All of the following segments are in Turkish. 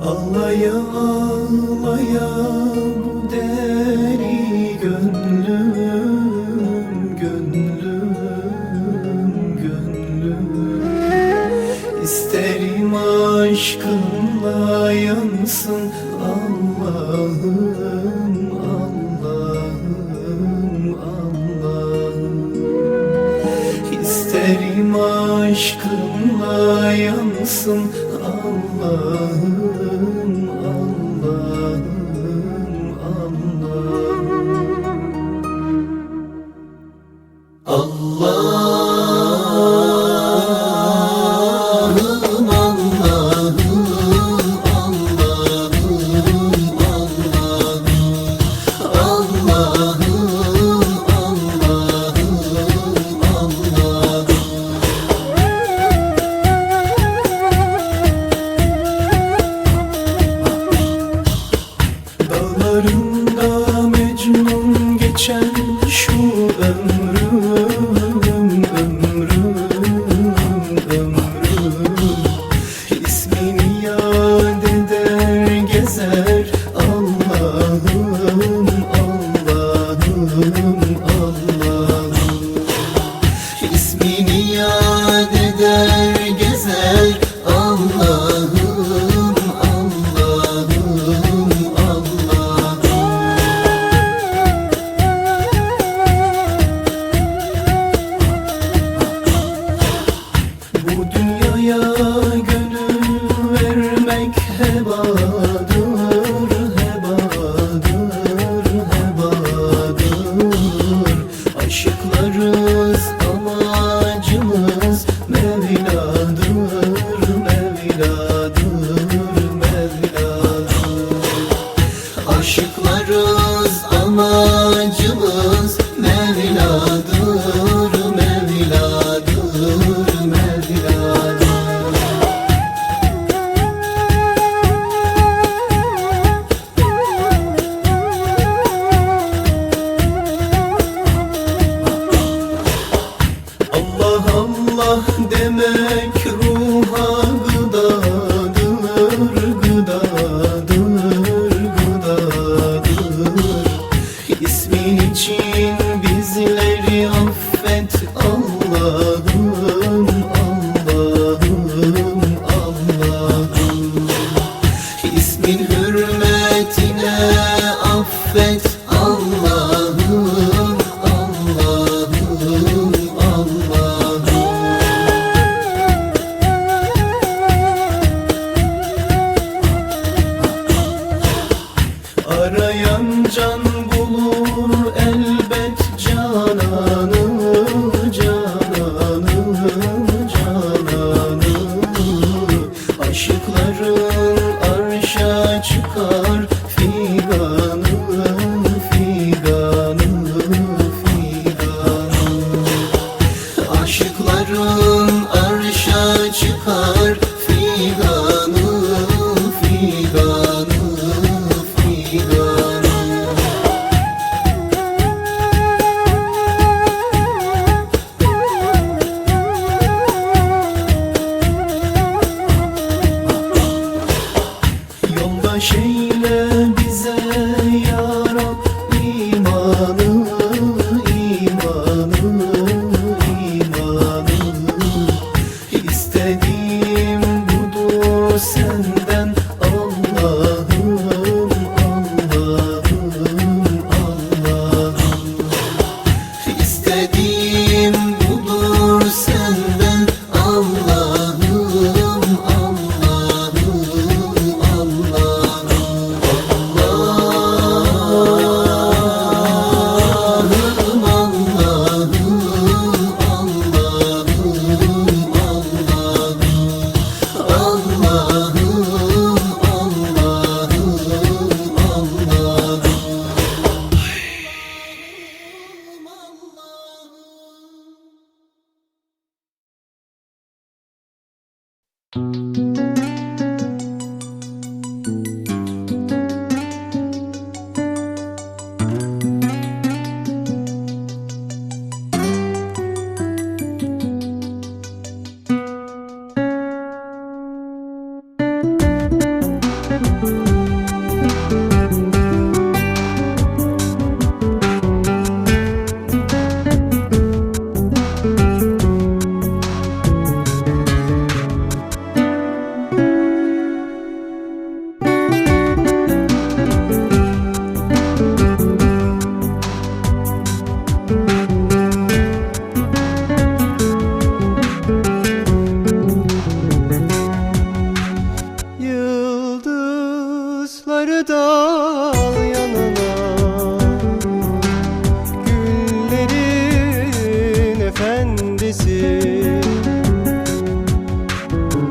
Ağlaya ağlaya bu deri gönlüm Gönlüm, gönlüm. İsterim aşkınla yansın Allah'ım, Allah'ım, Allah'ım. İsterim aşkınla yansın Allah'ım. oh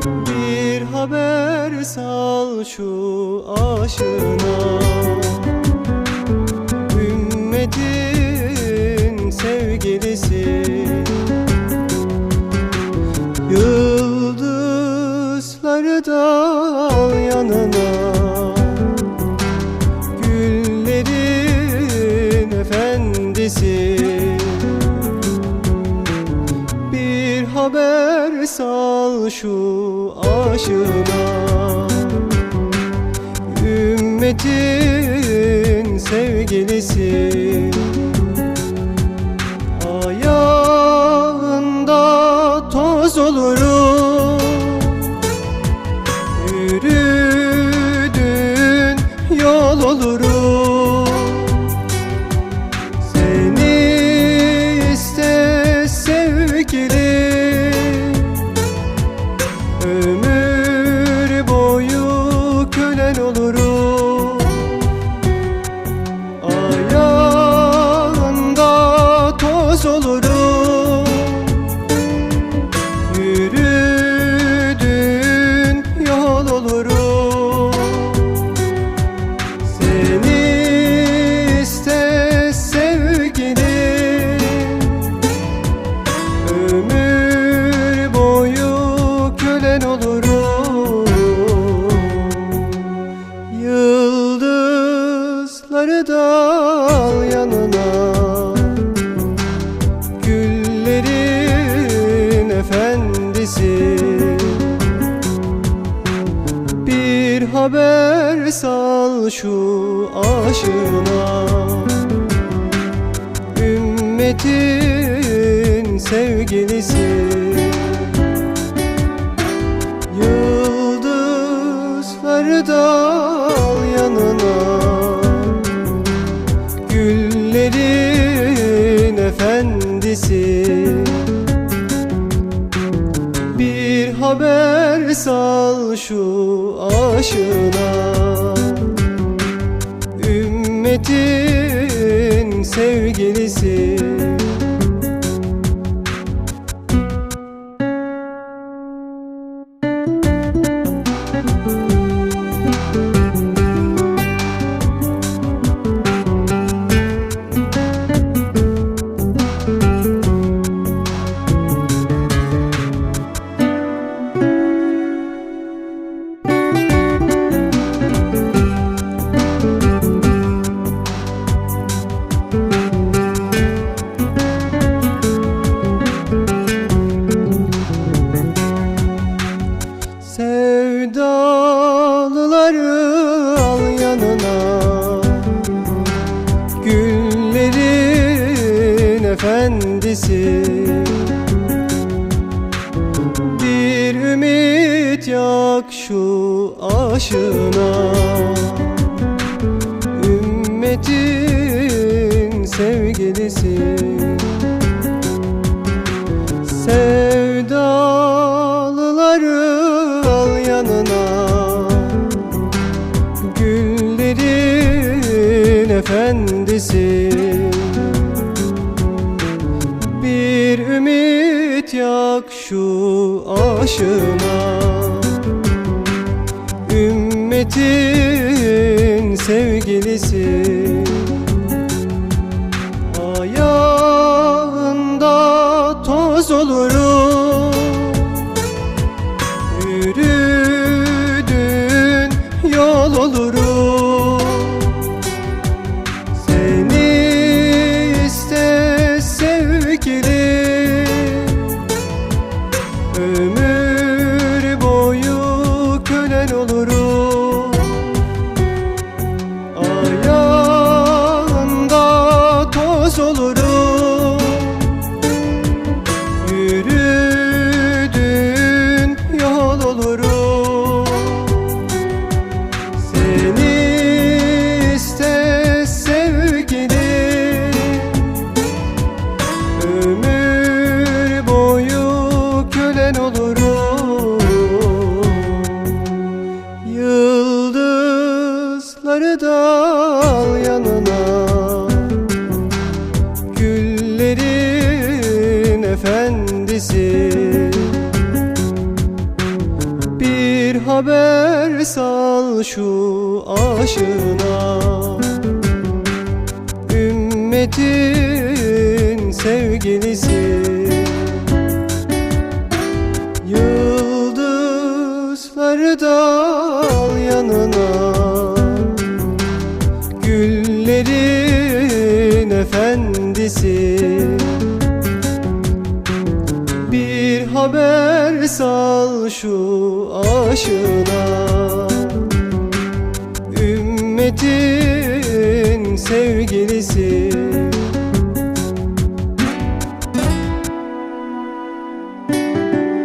Bir haber sal şu aşına şu aşına. Ümmetin sevgilisi. Ayağında toz olurum haber sal şu aşına. Ümmetin sevgilisi. Yıldızları dal yanına. Güllerin efendisi. Bir haber sal şu aşına ümit yak şu aşına. Ümmetin sevgilisi. Sevdalıları al yanına. Güllerin efendisi. Bir ümit yak şu aşına. Ümmetin sevgilisi Ayağında toz olurum Bir haber sal şu aşına. Ümmetin sevgilisi. Yıldızları da al yanına. Güllerin efendisi haber sal şu aşına Ümmetin sevgilisi